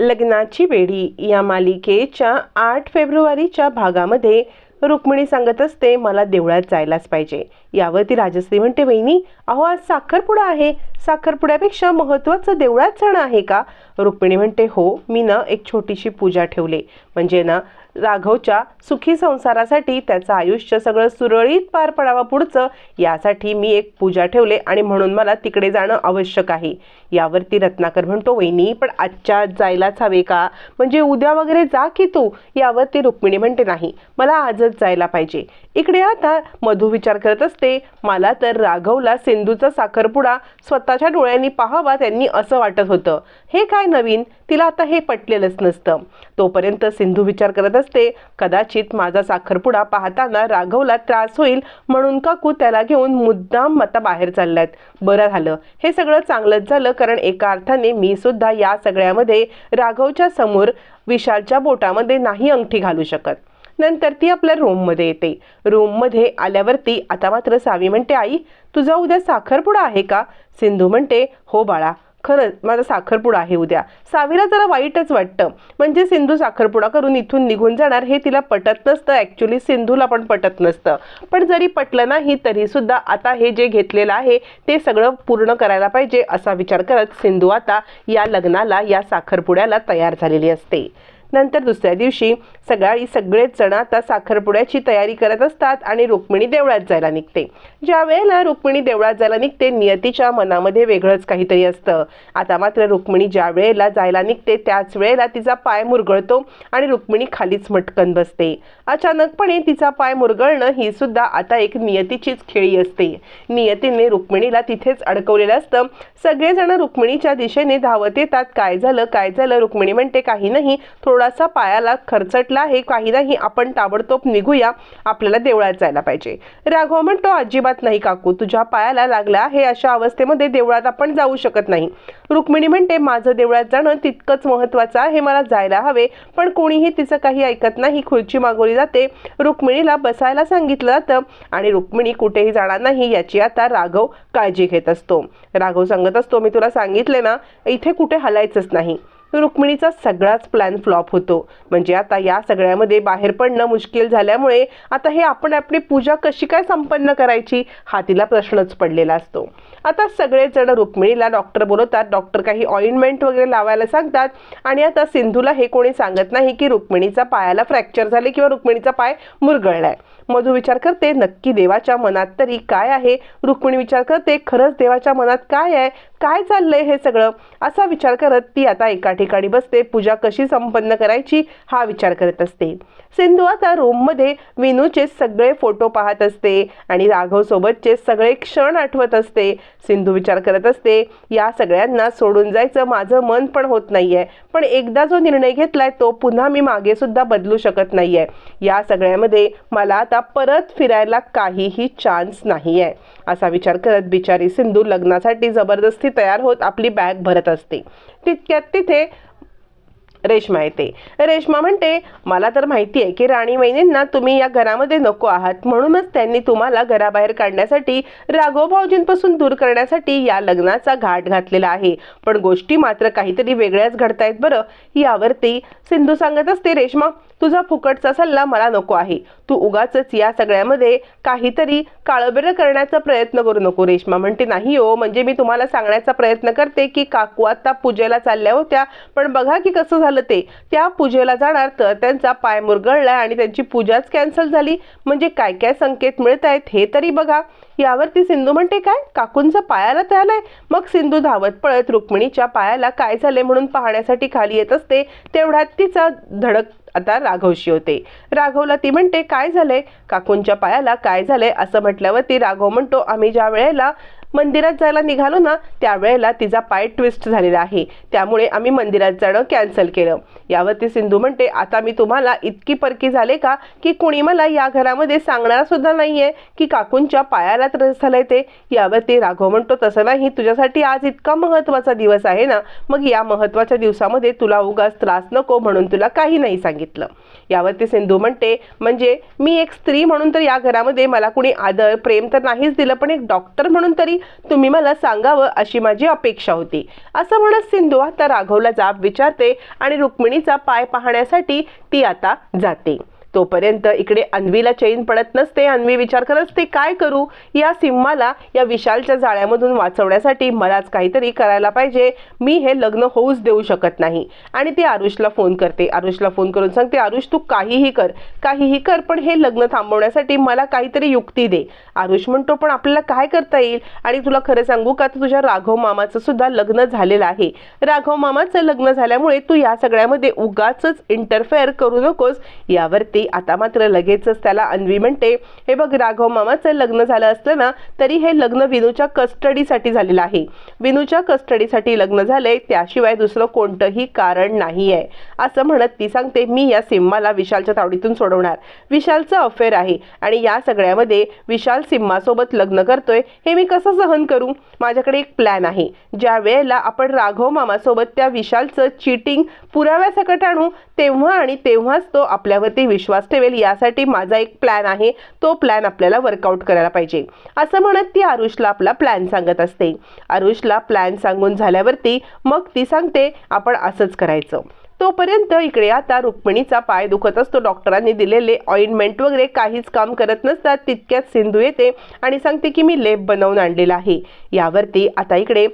लग्नाची बेडी या मालिकेच्या आठ फेब्रुवारीच्या भागामध्ये रुक्मिणी सांगत असते मला देवळात जायलाच पाहिजे. यावरती राजश्री म्हणते वहिनी अहो आज साखरपुडा आहे. साखरपुड्यापेक्षा महत्त्वाचं देवळात जाणं आहे का? रुक्मिणी म्हणते हो मी ना एक छोटीशी पूजा ठेवली. म्हणजे ना राघवच्या सुखी संसारासाठी त्याचं आयुष्य सगळं सुरळीत पार पडावं पुढचं यासाठी मी एक पूजा ठेवले आणि म्हणून मला तिकडे जाणं आवश्यक आहे. यावरती रत्नाकर म्हणतो वहिनी पण आजच्या आज जायलाच हवे का? म्हणजे उद्या वगैरे जा की तू? यावरती रुक्मिणी म्हणते नाही मला आजच जायला पाहिजे. इकडे आता मधू विचार करत असते मला तर राघवला सिंधूचा साखरपुडा स्वतःच्या डोळ्यांनी पाहावा त्यांनी असं वाटत होतं. हे काय नवीन? तिला आता हे पटलेलंच नसतं. तोपर्यंत सिंधू विचार करत नसते कदाचित माझा साखरपुडा पाहताना राघवला त्रास होईल म्हणून काकू त्याला घेऊन मुद्दाम आता बाहेर चालल्यात. बरं झालं. हे सगळं चांगलंच झालं कारण एका अर्थाने मी सुद्धा या सगळ्यामध्ये राघवच्या समोर विशालच्या बोटामध्ये नाही अंगठी घालू शकत. नंतर ती आपल्या रूममध्ये येते. रूममध्ये आल्यावरती आता मात्र सावी म्हणते आई तुझा उद्या साखरपुडा आहे का? सिंधू म्हणते हो बाळा खरंच माझा साखरपुडा आहे उद्या. सावीला जरा वाईटच वाटतं. म्हणजे सिंधू साखरपुडा करून इथून निघून जाणार हे तिला पटत नसतं. ॲक्च्युली सिंधूला पण पटत नसतं. पण जरी पटलं नाही तरीसुद्धा आता हे जे घेतलेलं आहे ते सगळं पूर्ण करायला पाहिजे असा विचार करत सिंधू आता या लग्नाला या साखरपुड्याला तयार झालेली असते. नंतर दुसऱ्या दिवशी सकाळी सगळेच जण आता साखरपुड्याची तयारी करत असतात आणि रुक्मिणी देवळात जायला निघते. ज्या वेळेला रुक्मिणी देवळात जायला निघते नियतीच्या मनामध्ये वेगळंच काहीतरी असतं. आता मात्र रुक्मिणी ज्या वेळेला जायला निघते त्याच वेळेला तिचा पाय मुरगळतो आणि रुक्मिणी खालीच मटकन बसते. अचानकपणे तिचा पाय मुरगळणं ही सुद्धा आता एक नियतीचीच खेळी असते. नियतीने रुक्मिणीला तिथेच अडकवलेलं असतं. सगळेजण रुक्मिणीच्या दिशेने धावत येतात. काय झालं? काय झालं? रुक्मिणी म्हणते काही नाही. थोडं थोडासा पायाला खरचटला आहे काही नाही आपण ताबडतोब निघूया. आपल्याला देवळात जायला पाहिजे. राघव म्हणतो अजिबात नाही काकू तुझ्या पायाला लागला हे अशा अवस्थेमध्ये देवळात आपण जाऊ शकत नाही. रुक्मिणी म्हणते माझं देवळात जाणं तितकंच महत्त्वाचं आहे मला जायला हवे. पण कोणीही तिचं काही ऐकत नाही खुर्ची मागवली जाते. रुक्मिणीला बसायला सांगितलं जातं आणि रुक्मिणी कुठेही जाणार नाही याची आता राघव काळजी घेत असतो. राघव सांगत असतो मी तुला सांगितले ना इथे कुठे हलायचंच नाही. रुक्मिणीचा सगळाच प्लॅन फ्लॉप होतो. म्हणजे आता या सगळ्यामध्ये बाहेर पडणं मुश्किल झाल्यामुळे आता हे आपण आपली पूजा कशी काय संपन्न करायची हा तिला प्रश्नच पडलेला असतो. आता सगळेजण रुक्मिणीला डॉक्टर बोलवतात. डॉक्टर काही ऑइंटमेंट वगैरे लावायला सांगतात. आणि आता सिंधूला हे कोणी सांगत नाही की रुक्मिणीचा पायाला फ्रॅक्चर झाले किंवा रुक्मिणीचा पाय मुरगळलाय. मधू विचार करते नक्की देवाच्या मनात तरी काय आहे? रुक्मिणी विचार करते खरंच देवाच्या मनात काय आहे? काय चाललंय हे सगळं? असा विचार करत ती आता एका ठिकाणी बसते. पूजा कशी संपन्न करायची हा विचार करत असते. सिंधू आता रूममध्ये विनूचे सगळे फोटो पाहत असते आणि राघवसोबतचे सगळे क्षण आठवत असते. सिंधू विचार करत असते या सगळ्यांना सोडून जायचं माझं मन पण होत नाहीये. पण एकदा जो निर्णय घेतलाय तो पुन्हा मी मागे सुद्धा बदलू शकत नाहीये. या सगळ्यामध्ये मला आता परत फिरायला काहीही चान्स नाही आहे असा विचार करत बिचारी सिंधू लग्नासाठी जबरदस्ती तयार होत आपली बॅग भरत असते. तितक्यात तिथे रेश्मा येते. रेश्मा म्हणते मला तर माहिती आहे की राणी वहिनींना तुम्ही या घरामध्ये नको आहात. म्हणूनच त्यांनी तुम्हाला घराबाहेर काढण्यासाठी राघव भाऊजींपासून दूर करण्यासाठी या लग्नाचा घाट घातलेला आहे. पण गोष्टी मात्र काहीतरी वेगळ्याच घडतायत बरं. यावरती सिंधू सांगत असते रेश्मा तुझा फुकटचा सल्ला मला नको आहे. तू उगाच या सगळ्यामध्ये काहीतरी काळबेर करण्याचा प्रयत्न करू नको रेश्मा. म्हणते नाही हो म्हणजे मी तुम्हाला सांगण्याचा प्रयत्न करते की काकू आता पूजेला चालल्या होत्या पण बघा की कसं झालं ते. त्या पूजेला जाणार तर त्यांचा पाय मुरगळला आणि त्यांची पूजाच कॅन्सल झाली. म्हणजे काय काय संकेत मिळत आहेत हे तरी बघा. यावरती सिंधू म्हणते काय? काकूंचा पायाला त्यालाय मग सिंधू धावत पळत रुक्मिणीच्या पायाला काय झाले म्हणून पाहण्यासाठी खाली येत असते तेवढ्यात तिचा धडक आता राघवशी होते. राघवला ती म्हणते काय झालंय? काकूंच्या पायाला काय झालंय? असं म्हटल्यावरती राघव म्हणतो आम्ही ज्या वेळेला मंदिरात जायला निघालो ना त्यावेळेला तिचा पाय ट्विस्ट झालेला आहे. त्यामुळे आम्ही मंदिरात जाणं कॅन्सल केलं. यावरती सिंधू म्हणते आता मी तुम्हाला इतकी परकी झाले का की कुणी मला या घरामध्ये सांगणार सुद्धा नाहीये की काकूंच्या पायाला त्रास झालाय ते? यावरती राघव म्हणतो तसं नाही तुझ्यासाठी आज इतका महत्त्वाचा दिवस आहे ना मग या महत्त्वाच्या दिवसामध्ये तुला उगाच त्रास नको म्हणून तुला काही नाही सांगितलं. यावरती सिंधू म्हणते म्हणजे मी एक स्त्री म्हणून तर या घरामध्ये मला कुणी आदर प्रेम तर नाहीच दिलं पण एक डॉक्टर म्हणून तरी तुम्ही मला सांगावं अशी माझी अपेक्षा होती. असं म्हणत सिंधू आता राघवला जाब विचारते आणि रुक्मिणीचा पाय पाहण्यासाठी ती आता जाते. तोपर्यंत इकडे अन्वीला चैन पडत नसते. अन्वी विचार करत असते काय करू? या सिम्माला या विशालच्या जाळ्यामधून वाचवण्यासाठी मलाच काहीतरी करायला पाहिजे. मी हे लग्न होऊच देऊ शकत नाही. आणि ती आरुषला फोन करते. आरुषला फोन करून सांगते आरुष तू काहीही कर. काहीही कर पण हे लग्न थांबवण्यासाठी मला काहीतरी युक्ती दे. आरुष म्हणतो पण आपल्याला काय करता येईल? आणि तुला खरं सांगू का? तर तुझ्या राघव मामाचं सुद्धा लग्न झालेलं आहे. राघव मामाचं लग्न झाल्यामुळे तू या सगळ्यामध्ये उगाच इंटरफेअर करू नकोस. यावरती आता मात्र लगेचच त्याला अन्वी म्हणते हे बघ राघव मामाचं लग्न झालं असलं ना तरी हे लग्न विनूच्या कस्टडीसाठी झालेलं आहे. विनूच्या कस्टडीसाठी लग्न झालंय त्याशिवाय दुसरं कोणतंही कारण नाही आहे असं म्हणत ती सांगते मी या सिम्माला विशालच्या तावडीतून सोडवणार. विशालचं अफेअर आहे आणि या सगळ्यामध्ये विशाल सिम्मासोबत लग्न करतोय हे मी कसं सहन करू? माझ्याकडे एक प्लॅन आहे. ज्या वेळेला आपण राघव मामासोबत त्या विशालचं चिटिंग पुराव्यासकट आणू तेव्हा आणि तेव्हाच तो आपल्यावरती विश्वास ठेवेल यासाठी माझा एक प्लॅन आहे. तो प्लॅन आपल्याला वर्कआउट करायला पाहिजे. असं म्हणत ती आरुषला आपला प्लॅन सांगत असते. आरुषला प्लॅन सांगून झाल्यावरती मग ती सांगते आपण असंच करायचं. तोपर्यंत इकडे आता रुक्मिणीचा पाय दुखत असतो. डॉक्टरांनी दिलेले ऑइंटमेंट वगैरे काहीच काम करत नसतात. तितक्यात सिंधू येते आणि सांगते की मी लेप बनवून आणलेला आहे. यावरती आता इकडे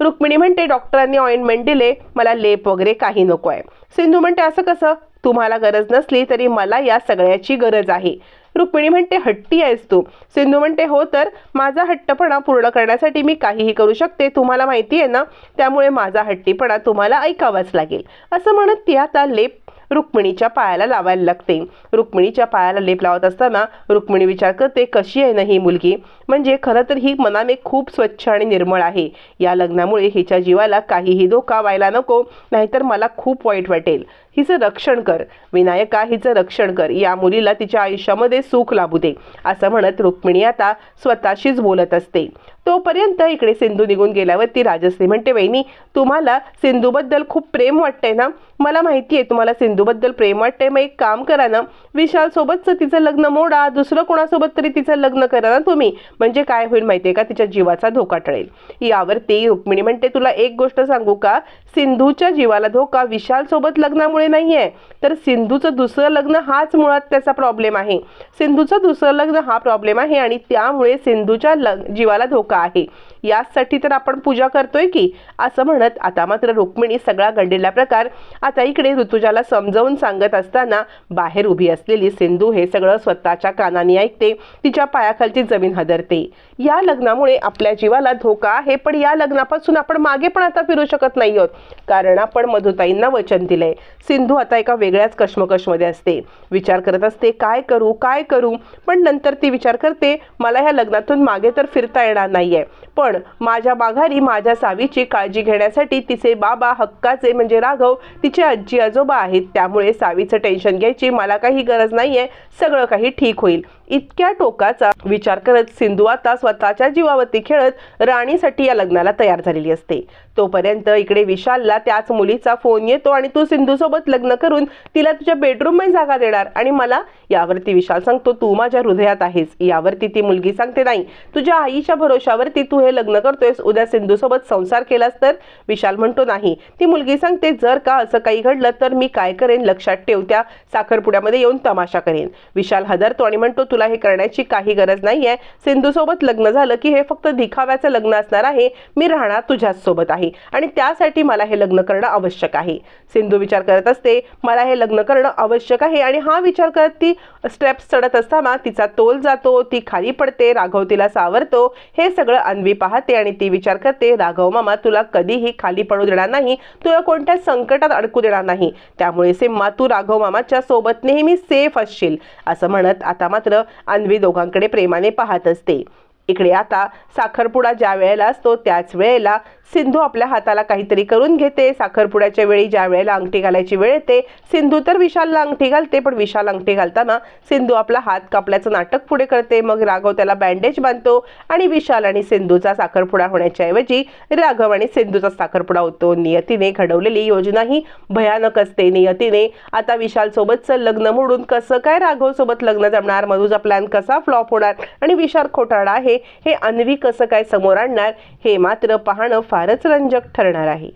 रुक्मिणी म्हणते डॉक्टरांनी ऑइंटमेंट दिले मला लेप वगैरे काही नको आहे सिंधू म्हणते असं कसं? तुम्हाला गरज नसली तरी मला या सगळ्याची गरज आहे. रुक्मिणी म्हणते हट्टी आहेस तू. सिंधू म्हणते हो तर माझा हट्टपणा पूर्ण करण्यासाठी मी काहीही करू शकते. तुम्हाला माहिती आहे ना त्यामुळे माझा हट्टीपणा तुम्हाला ऐकावाच लागेल. असं म्हणत ती आता लेप रुक्मिणीच्या पायाला लावायला लागते. रुक्मिणीच्या पायाला लेप लावत असताना रुक्मिणी विचार करते कशी आहे ना ही मुलगी? म्हणजे खरं तर ही मनाने खूप स्वच्छ आणि निर्मळ आहे. या लग्नामुळे हिच्या जीवाला काहीही धोका व्हायला नको नाहीतर मला खूप वाईट वाटेल. हिचं रक्षण कर. विनायका हिचं रक्षण कर. या मुलीला तिच्या आयुष्यामध्ये सुख लाभू दे. असं म्हणत रुक्मिणी आता स्वतःशीच बोलत असते. तोपर्यंत इकडे सिंधू निघून गेल्यावरती राजश्री म्हणते वहिनी तुम्हाला सिंधूबद्दल खूप प्रेम वाटतंय ना? मला माहिती आहे तुम्हाला सिंधूबद्दल प्रेम वाटतंय. मग एक काम करा ना विशालसोबतचं तिचं लग्न मोडा दुसरं कोणासोबत तरी तिचं लग्न करा ना तुम्ही. म्हणजे काय होईल माहितीये का? तिच्या जीवाचा धोका टळेल. यावरती रुक्मिणी म्हणते तुला एक गोष्ट सांगू का? सिंधूच्या जीवाला धोका विशालसोबत लग्नामुळे नाही आहे तर सिंधूचं दुसरं लग्न हाच मुळात त्याचा प्रॉब्लेम आहे. सिंधूचं दुसरं लग्न हा प्रॉब्लेम आहे आणि त्यामुळे सिंधूच्या लग जीवाला धोका आहे. यासाठी तर आपण पूजा करतोय की असं म्हणत आता मात्र रुक्मिणी सगळा घडलेला प्रकार आता इकडे ऋतुजाला समजावून सांगत असताना बाहेर उभी असलेली सिंधू हे सगळं स्वतःच्या कानाने ऐकते तिच्या पायाखालची जमीन हदरते. या लग्नामुळे आपल्या जीवाला धोका आहे पण या लग्नापासून आपण मागे पण आता फिरू शकत नाही आहोत. कारण आपण मधुताईंना वचन दिलंय. सिंधू आता एका वेगळ्याच कश्मकशमध्ये असते. विचार करत असते काय करू काय करू? पण नंतर ती विचार करते मला ह्या लग्नातून मागे तर फिरता येणार नाही. नाहीये. पण माझ्या माघारी माझ्या सावीची काळजी घेण्यासाठी तिचे बाबा हक्काचे म्हणजे राघव तिचे आजी आजोबा आहेत. त्यामुळे सावीचं टेन्शन घ्यायची मला काही गरज नाहीये. सगळं काही ठीक होईल. इतक्या टोकाचा विचार करत सिंधू आता स्वतःच्या जीवावरती खेळत राणीसाठी या लग्नाला तयार झालेली असते. तोपर्यंत इकडे विशालला त्याच मुलीचा फोन येतो आणि तू सिंधूसोबत लग्न करून तिला तुझ्या बेडरूममध्ये जागा देणार आणि मला यावरती विशाल सांगतो तू माझ्या हृदयात आहेस. यावरती ती मुलगी सांगते नाही तुझ्या आईच्या भरोशावरती तू हे लग्न करतोयस. उद्या सिंधूसोबत संसार केलास तर? विशाल म्हणतो नाही. ती मुलगी सांगते जर का असं काही घडलं तर मी काय करेन? लक्षात ठेव त्या साखरपुड्यामध्ये येऊन तमाशा करेन. विशाल हदरतो आणि म्हणतो तुला हे करण्याची काही गरज नाहीये. सिंधूसोबत लग्न झालं की हे फक्त दिखाव्याचं लग्न असणार आहे. मी राहणार तुझ्याच सोबत आहे. आणि त्यासाठी मला हे लग्न करणं आवश्यक आहे. सिंधू विचार करत असते मला हे लग्न करणं आवश्यक आहे. आणि हा विचार करत ती स्टेप्स चढत असताना तिचा तोल जातो ती खाली पडते राघव तिला सावरतो. हे सगळं अन्वी पाहते आणि ती विचार करते राघव मामा तुला कधीही खाली पडू देणार नाही. तुला कोणत्या संकटात अडकू देणार नाही. त्यामुळे सिम्मा तू राघव मामाच्या सोबत नेहमी सेफ असशील. असं म्हणत आता मात्र अन्वी दोघांकडे प्रेमाने पाहत असते. इकडे आता साखरपुडा ज्या वेळेला असतो त्याच वेळेला सिंधू आपल्या हाताला काहीतरी करून घेते. साखरपुड्याच्या वेळी ज्या वेळेला अंगठी घालायची वेळ येते सिंधू तर विशालला अंगठी घालते पण विशाल अंगठी घालताना सिंधू आपला हात कापल्याचं नाटक पुढे करते. मग राघव त्याला बँडेज बांधतो आणि विशाल आणि सिंधूचा साखरपुडा होण्याच्या ऐवजी राघव आणि सिंधूचा साखरपुडा होतो. नियतीने घडवलेली योजना ही भयानक असते. नियतीने आता विशाल सोबतचं लग्न मोडून कसं काय राघव सोबत लग्न जमणार? मधूचा प्लॅन कसा फ्लॉप होणार? आणि विशाल खोटाळा आहे? हे अन्वी कसं काय समोर आणणार? हे मात्र पाहणं फारच रंजक ठरणार आहे.